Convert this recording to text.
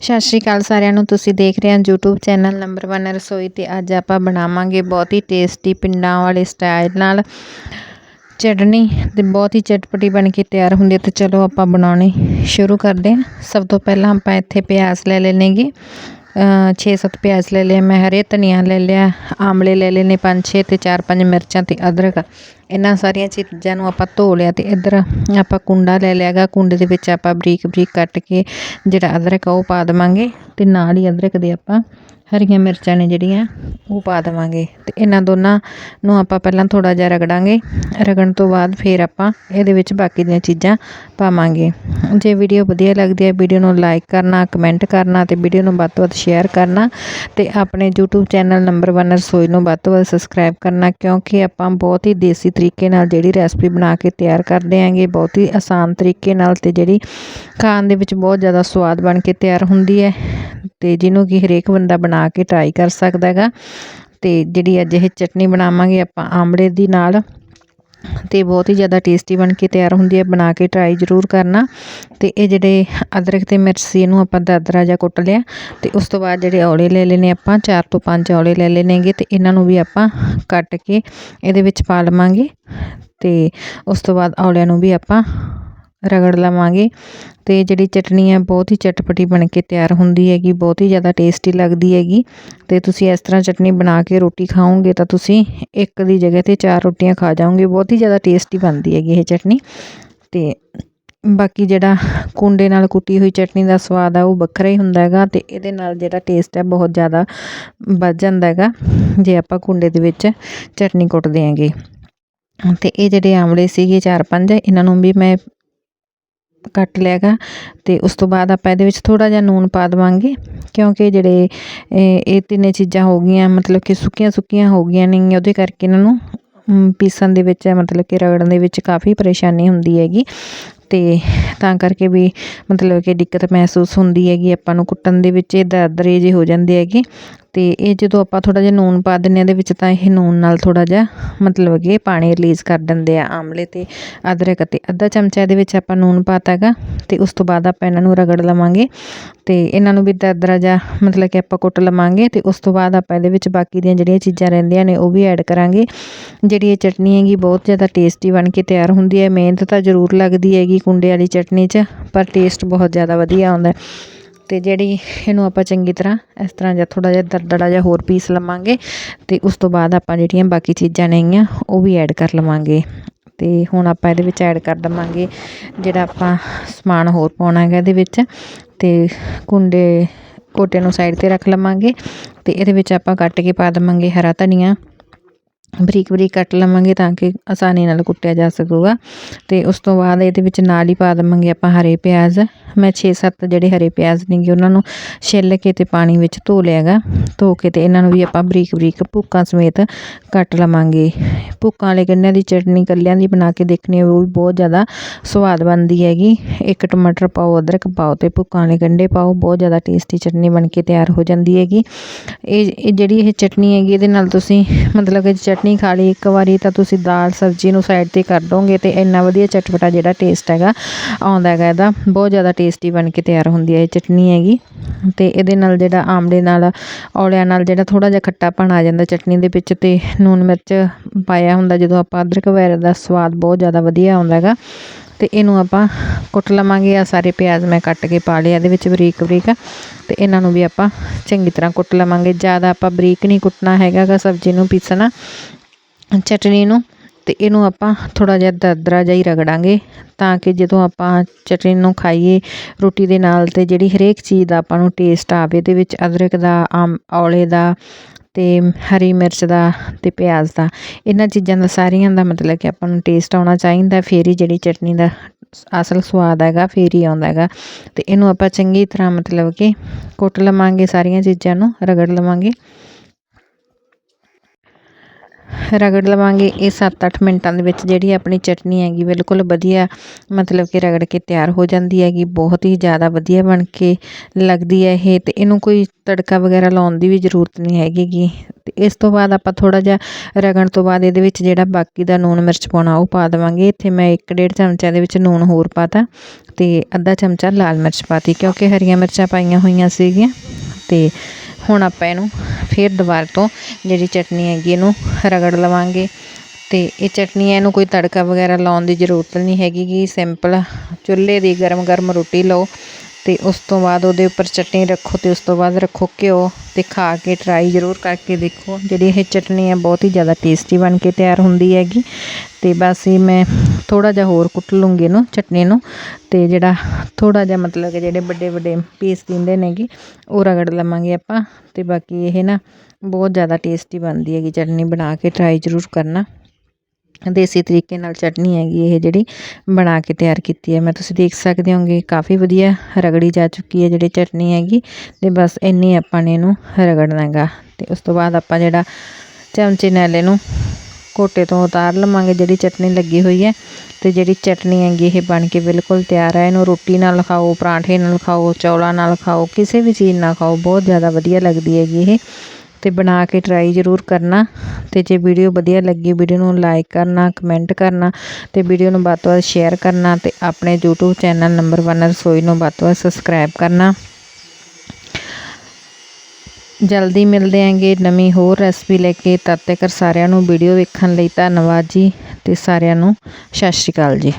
ਸਤਿ ਸ਼੍ਰੀ ਅਕਾਲ ਸਾਰਿਆਂ ਨੂੰ, ਤੁਸੀਂ ਦੇਖ ਰਹੇ ਹੋ YouTube ਚੈਨਲ ਨੰਬਰ 1 ਰਸੋਈ ਤੇ ਅੱਜ ਆਪਾਂ ਬਣਾਵਾਂਗੇ ਬਹੁਤ ਹੀ ਟੇਸਟੀ ਪਿੰਡਾਂ ਵਾਲੇ ਸਟਾਈਲ ਨਾਲ ਚਟਨੀ ਤੇ ਬਹੁਤ ਹੀ ਚਟਪਟੀ ਬਣ ਕੇ ਤਿਆਰ ਹੁੰਦੀ ਹੈ ਤੇ ਚਲੋ ਆਪਾਂ ਬਣਾਉਣੀ ਸ਼ੁਰੂ ਕਰਦੇ ਹਾਂ। ਸਭ ਤੋਂ ਪਹਿਲਾਂ ਆਪਾਂ ਇੱਥੇ ਪਿਆਜ਼ ਲੈ ਲੈਣੇਗੇ। 6-7 ਪਿਆਜ਼ ਲੈ ਲਿਆ ਮੈਂ ਹਰੇ ਧਨੀਆ ਲੈ ਲਿਆ, ਆਮਲੇ ਲੈ ਲਏ ਨੇ 5-6 ਤੇ 4-5 ਮਿਰਚਾਂ ਤੇ ਅਦਰਕ। ਇਹਨਾਂ ਸਾਰੀਆਂ ਚੀਜ਼ਾਂ ਨੂੰ ਆਪਾਂ ਧੋ ਲਿਆ ਤੇ ਇੱਧਰ ਆਪਾਂ ਕੁੰਡਾ ਲੈ ਲਿਆਗਾ ਕੁੰਡੇ ਦੇ ਵਿੱਚ ਆਪਾਂ ਬਰੀਕ ਬਰੀਕ ਕੱਟ ਕੇ ਜਿਹੜਾ ਅਦਰਕ ਆ ਉਹ ਪਾ ਦੇਵਾਂਗੇ ਤੇ ਨਾਲ ਹੀ ਅਦਰਕ ਦੇ ਆਪਾਂ ਹਰੀਆਂ ਮਿਰਚਾਂ ਨੇ ਜਿਹੜੀਆਂ, ਉਹ ਪਾ ਦੇਵਾਂਗੇ। ਤੇ ਇਹਨਾਂ ਦੋਨਾਂ ਨੂੰ ਆਪਾਂ ਪਹਿਲਾਂ ਥੋੜਾ ਜਿਹਾ ਰਗੜਾਂਗੇ। ਰਗੜਨ ਤੋਂ ਬਾਅਦ ਫਿਰ ਆਪਾਂ ਇਹਦੇ ਵਿੱਚ ਬਾਕੀ ਦੀਆਂ ਚੀਜ਼ਾਂ ਪਾਵਾਂਗੇ। ਜੇ ਵੀਡੀਓ ਵਧੀਆ ਲੱਗਦੀ ਹੈ, ਵੀਡੀਓ ਨੂੰ ਲਾਈਕ ਕਰਨਾ, ਕਮੈਂਟ ਕਰਨਾ ਤੇ ਵੀਡੀਓ ਨੂੰ ਵੱਧ ਤੋਂ ਵੱਧ ਸ਼ੇਅਰ ਕਰਨਾ ਤੇ ਆਪਣੇ YouTube ਚੈਨਲ ਨੰਬਰ 1 ਰਸੋਈ ਨੂੰ ਵੱਧ ਤੋਂ ਵੱਧ ਸਬਸਕ੍ਰਾਈਬ ਕਰਨਾ ਕਿਉਂਕਿ ਆਪਾਂ ਬਹੁਤ ਹੀ ਦੇਸੀ ਤਰੀਕੇ ਨਾਲ ਜਿਹੜੀ ਰੈਸਪੀ ਬਣਾ ਕੇ ਤਿਆਰ ਕਰਦੇ ਆਂਗੇ ਬਹੁਤ ਹੀ ਆਸਾਨ ਤਰੀਕੇ ਨਾਲ ਤੇ ਜਿਹੜੀ ਖਾਣ ਦੇ ਵਿੱਚ ਬਹੁਤ ਜ਼ਿਆਦਾ ਸਵਾਦ ਬਣ ਕੇ ਤਿਆਰ ਹੁੰਦੀ ਹੈ ਤੇ ਜਿਹਨੂੰ ਕਿ ਹਰੇਕ ਬੰਦਾ ਬਣਾ ਬਣਾ ਕੇ ਟਰਾਈ ਕਰ ਸਕਦਾ ਹੈਗਾ। ਤੇ ਜਿਹੜੀ ਅੱਜ ਇਹ ਚਟਨੀ ਬਣਾਵਾਂਗੇ ਆਪਾਂ ਆਮਲੇ ਦੀ ਨਾਲ, ਤੇ ਬਹੁਤ ਹੀ ਜ਼ਿਆਦਾ ਟੇਸਟੀ ਬਣ ਕੇ ਤਿਆਰ ਹੁੰਦੀ ਹੈ, ਬਣਾ ਕੇ ਟਰਾਈ ਜ਼ਰੂਰ ਕਰਨਾ। ਤੇ ਇਹ ਜਿਹੜੇ ਅਦਰਕ ਤੇ ਮਿਰਚ ਸੀ, ਇਹਨੂੰ ਆਪਾਂ ਦਰਦਰਾ ਜਿਹਾ ਕੁੱਟ ਲਿਆ। ਤੇ ਉਸ ਤੋਂ ਬਾਅਦ ਜਿਹੜੇ ਔਲੇ ਲੈ ਲੈਨੇ ਆਪਾਂ 4 ਤੋਂ 5 ਔਲੇ ਲੈ ਲੈਣੇਗੇ ਤੇ ਇਹਨਾਂ ਨੂੰ ਵੀ ਆਪਾਂ ਕੱਟ ਕੇ ਇਹਦੇ ਵਿੱਚ ਪਾ ਲਵਾਂਗੇ। ਤੇ ਉਸ ਤੋਂ ਬਾਅਦ ਔਲਿਆਂ ਨੂੰ ਵੀ ਆਪਾਂ ਰਗੜ ਲਵਾਂਗੇ ਤੇ ਜਿਹੜੀ ਚਟਨੀ ਹੈ ਬਹੁਤ ਹੀ ਚਟਪਟੀ ਬਣ ਕੇ ਤਿਆਰ ਹੁੰਦੀ ਹੈਗੀ, ਬਹੁਤ ਹੀ ਜ਼ਿਆਦਾ ਟੇਸਟੀ ਲੱਗਦੀ ਹੈਗੀ। ਤੇ ਤੁਸੀਂ ਇਸ ਤਰ੍ਹਾਂ ਚਟਨੀ ਬਣਾ ਕੇ ਰੋਟੀ ਖਾਓਗੇ ਤਾਂ ਤੁਸੀਂ ਇੱਕ ਦੀ ਜਗ੍ਹਾ ਤੇ ਚਾਰ ਰੋਟੀਆਂ ਖਾ ਜਾਓਗੇ। ਬਹੁਤ ਹੀ ਜ਼ਿਆਦਾ ਟੇਸਟੀ ਬਣਦੀ ਹੈਗੀ ਇਹ ਚਟਨੀ ਤੇ ਬਾਕੀ ਜਿਹੜਾ ਕੁੰਡੇ ਨਾਲ ਕੁੱਟੀ ਹੋਈ ਚਟਨੀ ਦਾ ਸਵਾਦ ਆ, ਉਹ ਵੱਖਰਾ ਹੀ ਹੁੰਦਾ ਹੈਗਾ ਤੇ ਇਹਦੇ ਨਾਲ ਜਿਹੜਾ ਟੇਸਟ ਹੈ ਬਹੁਤ ਜ਼ਿਆਦਾ ਵੱਧ ਜਾਂਦਾ ਹੈਗਾ। ਜੇ ਆਪਾਂ ਕੁੰਡੇ ਦੇ ਵਿੱਚ ਚਟਨੀ ਕੁੱਟਦੇ ਆਂਗੇ ਤੇ ਇਹ ਜਿਹੜੇ ਆਮਲੇ ਸੀਗੇ ਚਾਰ ਪੰਜ, ਇਹਨਾਂ ਨੂੰ ਵੀ ਮੈਂ ਕੱਟ ਲਿਆਗਾ ਤੇ ਉਸ ਤੋਂ ਬਾਅਦ ਆਪਾਂ ਇਹਦੇ ਵਿੱਚ ਥੋੜਾ ਜਿਹਾ ਨੂਨ ਪਾ ਦਵਾਂਗੇ, ਕਿਉਂਕਿ ਜਿਹੜੇ, ਇਹ ਤਿੰਨੇ ਚੀਜ਼ਾਂ ਹੋ ਗਈਆਂ, ਮਤਲਬ ਕਿ ਸੁੱਕੀਆਂ ਸੁੱਕੀਆਂ ਹੋ ਗਈਆਂ ਨੇ, ਉਹਦੇ ਕਰਕੇ ਇਹਨਾਂ ਨੂੰ ਪੀਸਣ ਦੇ ਵਿੱਚ ਮਤਲਬ ਕਿ ਰਗੜਨ ਦੇ ਵਿੱਚ ਕਾਫੀ ਪਰੇਸ਼ਾਨੀ ਹੁੰਦੀ ਹੈਗੀ। ਤੇ ਤਾਂ ਕਰਕੇ ਵੀ ਮਤਲਬ ਕਿ ਦਿੱਕਤ ਮਹਿਸੂਸ ਹੁੰਦੀ ਹੈਗੀ, ਆਪਾਂ ਨੂੰ ਕੁੱਟਣ ਦੇ ਵਿੱਚ ਇਹ ਦਰਦਰੇ ਜੇ ਹੋ ਜਾਂਦੇ ਹੈਗੇ। ਤੇ ਇਹ ਜਦੋਂ ਆਪਾਂ ਥੋੜਾ ਜਿਹਾ ਨੂਨ ਪਾ ਦਿੰਨੇ ਆ ਇਹਦੇ ਵਿੱਚ ਤਾਂ ਇਹ ਨੂਨ ਨਾਲ ਥੋੜਾ ਜਿਹਾ ਮਤਲਬ ਕਿ ਪਾਣੀ ਰਿਲੀਜ਼ ਕਰ ਦਿੰਦੇ ਆ ਆਮਲੇ ਤੇ ਅਦਰਕ ਤੇ ਅੱਧਾ ਚਮਚਾ ਇਹਦੇ ਵਿੱਚ ਆਪਾਂ ਨੂਨ ਪਾਤਾਗਾ ਤੇ ਉਸ ਤੋਂ ਬਾਅਦ ਆਪਾਂ ਇਹਨਾਂ ਨੂੰ ਰਗੜ ਲਵਾਂਗੇ ਤੇ ਇਹਨਾਂ ਨੂੰ ਵੀ ਦਰਦਰਾ ਜਿਹਾ ਮਤਲਬ ਕਿ ਆਪਾਂ ਕੁੱਟ ਲਵਾਂਗੇ ਤੇ ਉਸ ਤੋਂ ਬਾਅਦ ਆਪਾਂ ਇਹਦੇ ਵਿੱਚ ਬਾਕੀ ਦੀਆਂ ਜਿਹੜੀਆਂ ਚੀਜ਼ਾਂ ਰਹਿੰਦੀਆਂ ਨੇ ਉਹ ਵੀ ਐਡ ਕਰਾਂਗੇ। ਜਿਹੜੀ ਇਹ ਚਟਨੀ ਹੈਗੀ ਬਹੁਤ ਜ਼ਿਆਦਾ ਟੇਸਟੀ ਬਣ ਕੇ ਤਿਆਰ ਹੁੰਦੀ ਹੈ, ਮਿਹਨਤ ਤਾਂ ਜ਼ਰੂਰ ਲੱਗਦੀ ਹੈਗੀ ਕੁੰਡੇ ਵਾਲੀ ਚਟਨੀ 'ਚ, ਪਰ ਟੇਸਟ ਬਹੁਤ ਜ਼ਿਆਦਾ ਵਧੀਆ ਆਉਂਦਾ ਅਤੇ ਜਿਹੜੀ ਇਹਨੂੰ ਆਪਾਂ ਚੰਗੀ ਤਰ੍ਹਾਂ ਇਸ ਤਰ੍ਹਾਂ ਜਾਂ ਥੋੜ੍ਹਾ ਜਿਹਾ ਦਰਦੜਾ ਜਿਹਾ ਹੋਰ ਪੀਸ ਲਵਾਂਗੇ ਅਤੇ ਉਸ ਤੋਂ ਬਾਅਦ ਆਪਾਂ ਜਿਹੜੀਆਂ ਬਾਕੀ ਚੀਜ਼ਾਂ ਨੇਗੀਆਂ ਉਹ ਵੀ ਐਡ ਕਰ ਲਵਾਂਗੇ। ਅਤੇ ਹੁਣ ਆਪਾਂ ਇਹਦੇ ਵਿੱਚ ਐਡ ਕਰ ਦੇਵਾਂਗੇ ਜਿਹੜਾ ਆਪਾਂ ਸਮਾਨ ਹੋਰ ਪਾਉਣਾ ਹੈਗਾ ਇਹਦੇ ਵਿੱਚ ਅਤੇ ਕੁੰਡੇ ਕੋਟੇ ਨੂੰ ਸਾਈਡ ਤੇ ਰੱਖ ਲਵਾਂਗੇ ਅਤੇ ਇਹਦੇ ਵਿੱਚ ਆਪਾਂ ਕੱਟ ਕੇ ਪਾ ਦੇਵਾਂਗੇ ਹਰਾ ਧਨੀਆ। ਬਰੀਕ ਬਰੀਕ ਕੱਟ ਲਵਾਂਗੇ ਤਾਂ ਕਿ ਆਸਾਨੀ ਨਾਲ ਕੁੱਟਿਆ ਜਾ ਸਕੂਗਾ। ਤੇ ਉਸ ਤੋਂ ਬਾਅਦ ਇਹਦੇ ਵਿੱਚ ਨਾਲ ਹੀ ਪਾ ਦਵਾਂਗੇ ਆਪਾਂ ਹਰੇ ਪਿਆਜ਼। ਮੈਂ 6-7 ਜਿਹੜੇ ਹਰੇ ਪਿਆਜ਼ ਨੇਗੇ, ਉਹਨਾਂ ਨੂੰ ਛਿੱਲ ਕੇ ਤੇ ਪਾਣੀ ਵਿੱਚ ਧੋ ਲਿਆਗਾ। ਧੋ ਕੇ ਤੇ ਇਹਨਾਂ ਨੂੰ ਵੀ ਆਪਾਂ ਬਰੀਕ ਬਰੀਕ ਭੁੱਕਾਂ ਸਮੇਤ ਕੱਟ ਲਵਾਂਗੇ। ਭੁੱਕਾਂ ਵਾਲੇ ਗੰਨਿਆਂ ਦੀ ਚਟਨੀ ਕੱਲਿਆਂ ਦੀ ਬਣਾ ਕੇ ਦੇਖਣੀ ਉਹ ਵੀ ਬਹੁਤ ਜ਼ਿਆਦਾ ਸਵਾਦ ਬਣਦੀ ਹੈਗੀ। ਇੱਕ ਟਮਾਟਰ ਪਾਓ, ਅਦਰਕ ਪਾਓ ਤੇ ਭੁੱਕਾਂ ਵਾਲੇ ਗੰਡੇ ਪਾਓ, ਬਹੁਤ ਜ਼ਿਆਦਾ ਟੇਸਟੀ ਚਟਨੀ ਬਣ ਕੇ ਤਿਆਰ ਹੋ ਜਾਂਦੀ ਹੈਗੀ। ਇਹ ਜਿਹੜੀ ਇਹ ਚਟਨੀ ਹੈਗੀ, ਇਹਦੇ ਨਾਲ ਤੁਸੀਂ ਮਤਲਬ ਕਿ ਚਟਨੀ ਖਾ ਲਈ, ਇੱਕ ਵਾਰੀ ਤਾਂ ਤੁਸੀਂ ਦਾਲ ਸਬਜ਼ੀ ਨੂੰ ਸਾਈਡ ਤੇ ਕਰ ਦੋਗੇ ਤੇ ਇੰਨਾ ਵਧੀਆ ਚਟਪਟਾ ਜਿਹੜਾ ਟੇਸਟ ਹੈਗਾ, ਆਉਂਦਾ ਹੈਗਾ ਇਹਦਾ, ਬਹੁਤ ਜ਼ਿਆਦਾ ਟੇਸਟੀ ਬਣ ਕੇ ਤਿਆਰ ਹੁੰਦੀ ਹੈ ਇਹ ਚਟਨੀ ਹੈਗੀ। ਤੇ ਇਹਦੇ ਨਾਲ ਜਿਹੜਾ ਆਮਲੇ ਨਾਲ, ਔਲਿਆਂ ਨਾਲ ਜਿਹੜਾ ਥੋੜਾ ਜਿਹਾ ਖੱਟਾਪਣ ਆ ਜਾਂਦਾ ਚਟਨੀ ਦੇ ਵਿੱਚ ਤੇ ਨੂਨ ਮਿਰਚ ਪਾਇਆ ਹੁੰਦਾ ਜਦੋਂ ਆਪਾਂ ਅਦਰਕ ਵਗੈਰਾ ਦਾ ਸਵਾਦ ਬਹੁਤ ਜ਼ਿਆਦਾ ਵਧੀਆ ਆਉਂਦਾ ਹੈਗਾ। ਤੇ ਇਹਨੂੰ ਆਪਾਂ ਕੁੱਟ ਲਵਾਂਗੇ। ਆ ਸਾਰੇ ਪਿਆਜ਼ ਮੈਂ ਕੱਟ ਕੇ ਪਾ ਲਿਆ ਇਹਦੇ ਵਿੱਚ ਬਰੀਕ ਬਰੀਕ। ਤੇ ਇਹਨਾਂ ਨੂੰ ਵੀ ਆਪਾਂ ਚੰਗੀ ਤਰ੍ਹਾਂ ਕੁੱਟ ਲਵਾਂਗੇ। ਜ਼ਿਆਦਾ ਆਪਾਂ ਬਰੀਕ ਨਹੀਂ ਕੁੱਟਣਾ ਹੈਗਾਗਾ ਸਬਜ਼ੀ ਨੂੰ ਪੀਸਣਾ, ਚਟਨੀ ਨੂੰ। ਤੇ ਇਹਨੂੰ ਆਪਾਂ ਥੋੜਾ ਜਿਹਾ ਦਰਦਰਾ ਜਿਹਾ ਹੀ ਰਗੜਾਂਗੇ ਤਾਂ ਕਿ ਜਦੋਂ ਆਪਾਂ ਚਟਨੀ ਨੂੰ ਖਾਈਏ, ਰੋਟੀ ਦੇ ਨਾਲ ਤੇ ਜਿਹੜੀ ਹਰੇਕ ਚੀਜ਼ ਦਾ ਆਪਾਂ ਨੂੰ ਟੇਸਟ ਆਵੇ, ਇਹਦੇ ਵਿੱਚ ਅਦਰਕ ਦਾ, ਆਮ ਔਲੇ ਦਾ ਤੇ ਹਰੀ ਮਿਰਚ ਦਾ ਤੇ ਪਿਆਜ਼ ਦਾ, ਇਹਨਾਂ ਚੀਜ਼ਾਂ ਦਾ ਸਾਰੀਆਂ ਦਾ ਮਤਲਬ ਕਿ ਆਪਾਂ ਨੂੰ ਟੇਸਟ ਆਉਣਾ ਚਾਹੀਦਾ, ਫੇਰ ਹੀ ਜਿਹੜੀ ਚਟਨੀ ਦਾ ਅਸਲ ਸਵਾਦ ਹੈਗਾ, ਫੇਰ ਹੀ ਆਉਂਦਾ ਹੈਗਾ। ਤੇ ਇਹਨੂੰ ਆਪਾਂ ਚੰਗੀ ਤਰ੍ਹਾਂ ਮਤਲਬ ਕਿ ਕੁੱਟ ਲਵਾਂਗੇ ਸਾਰੀਆਂ ਚੀਜ਼ਾਂ ਨੂੰ, ਰਗੜ ਲਵਾਂਗੇ। ਰਗੜ ਲਵਾਂਗੇ ਇਹ 7-8 ਮਿੰਟਾਂ ਦੇ ਵਿੱਚ ਜਿਹੜੀ ਆਪਣੀ ਚਟਨੀ ਹੈਗੀ ਬਿਲਕੁਲ ਵਧੀਆ, ਮਤਲਬ ਕਿ ਰਗੜ ਕੇ ਤਿਆਰ ਹੋ ਜਾਂਦੀ ਹੈਗੀ, ਬਹੁਤ ਹੀ ਜ਼ਿਆਦਾ ਵਧੀਆ ਬਣ ਕੇ ਲੱਗਦੀ ਹੈ ਇਹ ਤੇ ਇਹਨੂੰ ਕੋਈ ਤੜਕਾ ਵਗੈਰਾ ਲਾਉਣ ਦੀ ਵੀ ਜ਼ਰੂਰਤ ਨਹੀਂ ਹੈਗੀ ਗੀ ਤੇ ਇਸ ਤੋਂ ਬਾਅਦ ਆਪਾਂ ਥੋੜਾ ਜਿਹਾ ਰਗਣ ਤੋਂ ਬਾਅਦ ਇਹਦੇ ਵਿੱਚ ਜਿਹੜਾ ਬਾਕੀ ਦਾ ਨੂਣ ਮਿਰਚ ਪਾਉਣਾ ਉਹ ਪਾ ਦੇਵਾਂਗੇ। ਇੱਥੇ ਮੈਂ 1.5 ਚਮਚਾ ਦੇ ਵਿੱਚ ਨੂਣ ਹੋਰ ਪਾਤਾ ਤੇ ਅੱਧਾ ਚਮਚਾ ਲਾਲ ਮਿਰਚ ਪਾਤੀ ਕਿਉਂਕਿ ਹਰੀਆਂ ਮਿਰਚਾਂ ਪਾਈਆਂ ਹੋਈਆਂ ਸੀਗੀਆਂ ਤੇ ਹੁਣ ਆਪਾਂ ਇਹਨੂੰ ਫਿਰ ਦੁਬਾਰਾ ਤੋਂ ਜਿਹੜੀ ਚਟਨੀ ਹੈਗੀ ਇਹਨੂੰ ਰਗੜ ਲਵਾਂਗੇ। ਤੇ ਇਹ ਚਟਨੀ ਹੈ, ਇਹਨੂੰ ਕੋਈ ਤੜਕਾ ਵਗੈਰਾ ਲਾਉਣ ਦੀ ਜ਼ਰੂਰਤ ਨਹੀਂ ਹੈਗੀ ਕਿ ਸਿੰਪਲ ਚੁੱਲ੍ਹੇ ਦੀ ਗਰਮ ਗਰਮ ਰੋਟੀ ਲਓ ਤੇ ਉਸ ਤੋਂ ਬਾਅਦ ਉਹਦੇ ਉੱਪਰ ਚਟਨੀ ਰੱਖੋ ਤੇ ਉਸ ਤੋਂ ਬਾਅਦ ਰੱਖੋ ਘਿਓ ਤੇ ਖਾ ਕੇ ਟਰਾਈ ਜ਼ਰੂਰ ਕਰਕੇ ਦੇਖੋ। ਜਿਹੜੀ ਇਹ ਚਟਨੀ ਹੈ, ਬਹੁਤ ਹੀ ਜ਼ਿਆਦਾ ਟੇਸਟੀ ਬਣ ਕੇ ਤਿਆਰ ਹੁੰਦੀ ਹੈਗੀ। ਤੇ ਬਸ ਇਹ ਮੈਂ ਥੋੜਾ ਜਿਹਾ ਹੋਰ ਕੁੱਟ ਲੂੰਗੀ ਇਹਨੂੰ, ਚਟਨੀ ਨੂੰ। ਤੇ ਜਿਹੜਾ ਥੋੜਾ ਜਿਹਾ ਮਤਲਬ ਕਿ ਜਿਹੜੇ ਵੱਡੇ ਵੱਡੇ ਪੀਸ ਦਿੰਦੇ ਨੇਗੇ, ਉਹ ਰਗੜ ਲਵਾਂਗੇ ਆਪਾਂ। ਤੇ ਬਾਕੀ ਇਹ ਨਾ ਬਹੁਤ ਜ਼ਿਆਦਾ ਟੇਸਟੀ ਬਣਦੀ ਹੈਗੀ, ਚਟਨੀ ਬਣਾ ਕੇ ਟਰਾਈ ਜ਼ਰੂਰ ਕਰਨਾ। ਦੇਸੀ ਤਰੀਕੇ ਨਾਲ ਚਟਨੀ ਹੈਗੀ ਇਹ ਜਿਹੜੀ, ਬਣਾ ਕੇ ਤਿਆਰ ਕੀਤੀ ਹੈ। ਮੈਂ, ਤੁਸੀਂ ਦੇਖ ਸਕਦੇ ਹੋਗੇ, ਕਾਫੀ ਵਧੀਆ ਰਗੜੀ ਜਾ ਚੁੱਕੀ ਹੈ ਜਿਹੜੀ ਚਟਨੀ ਹੈਗੀ। ਤੇ ਬਸ ਇੰਨੀ ਆਪਾਂ ਨੇ ਇਹਨੂੰ ਰਗੜਨਾ ਹੈਗਾ ਤੇ ਉਸ ਤੋਂ ਬਾਅਦ ਆਪਾਂ ਜਿਹੜਾ ਚਮਚੇ ਨਾਲ ਇਹਨੂੰ ਘੋਟੇ ਤੋਂ ਉਤਾਰ ਲਵਾਂਗੇ, ਜਿਹੜੀ ਚਟਨੀ ਲੱਗੀ ਹੋਈ ਹੈ। ਤੇ ਜਿਹੜੀ ਚਟਨੀ ਹੈਗੀ, ਇਹ ਬਣ ਕੇ ਬਿਲਕੁਲ ਤਿਆਰ ਹੈ। ਇਹਨੂੰ ਰੋਟੀ ਨਾਲ ਖਾਓ, ਪਰਾਂਠੇ ਨਾਲ ਖਾਓ, ਚੌਲਾਂ ਨਾਲ ਖਾਓ, ਕਿਸੇ ਵੀ ਚੀਜ਼ ਨਾਲ ਖਾਓ, ਬਹੁਤ ਜ਼ਿਆਦਾ ਵਧੀਆ ਲੱਗਦੀ ਹੈਗੀ ਇਹ। ਤੇ ਬਣਾ ਕੇ ਟਰਾਈ ਜ਼ਰੂਰ ਕਰਨਾ। ਤੇ ਜੇ ਵੀਡੀਓ ਵਧੀਆ ਲੱਗੀ, ਵੀਡੀਓ ਨੂੰ ਲਾਈਕ ਕਰਨਾ ਕਮੈਂਟ ਕਰਨਾ, ਤੇ ਵੀਡੀਓ ਨੂੰ ਵੱਧ ਤੋਂ ਵੱਧ ਸ਼ੇਅਰ ਕਰਨਾ, ਤੇ ਆਪਣੇ YouTube ਚੈਨਲ ਨੰਬਰ 1 ਰਸੋਈ ਨੂੰ ਵੱਧ ਤੋਂ ਵੱਧ ਸਬਸਕ੍ਰਾਈਬ ਕਰਨਾ। ਜਲਦੀ ਮਿਲਦੇ ਆਂਗੇ ਨਵੀਂ ਹੋਰ ਰੈਸਪੀ ਲੈ ਕੇ। ਤਦ ਤੱਕ ਸਾਰਿਆਂ ਨੂੰ ਵੀਡੀਓ ਵੇਖਣ ਲਈ ਧੰਨਵਾਦ ਜੀ ਤੇ ਸਾਰਿਆਂ ਨੂੰ ਸਤਿ ਸ਼੍ਰੀ ਅਕਾਲ ਜੀ।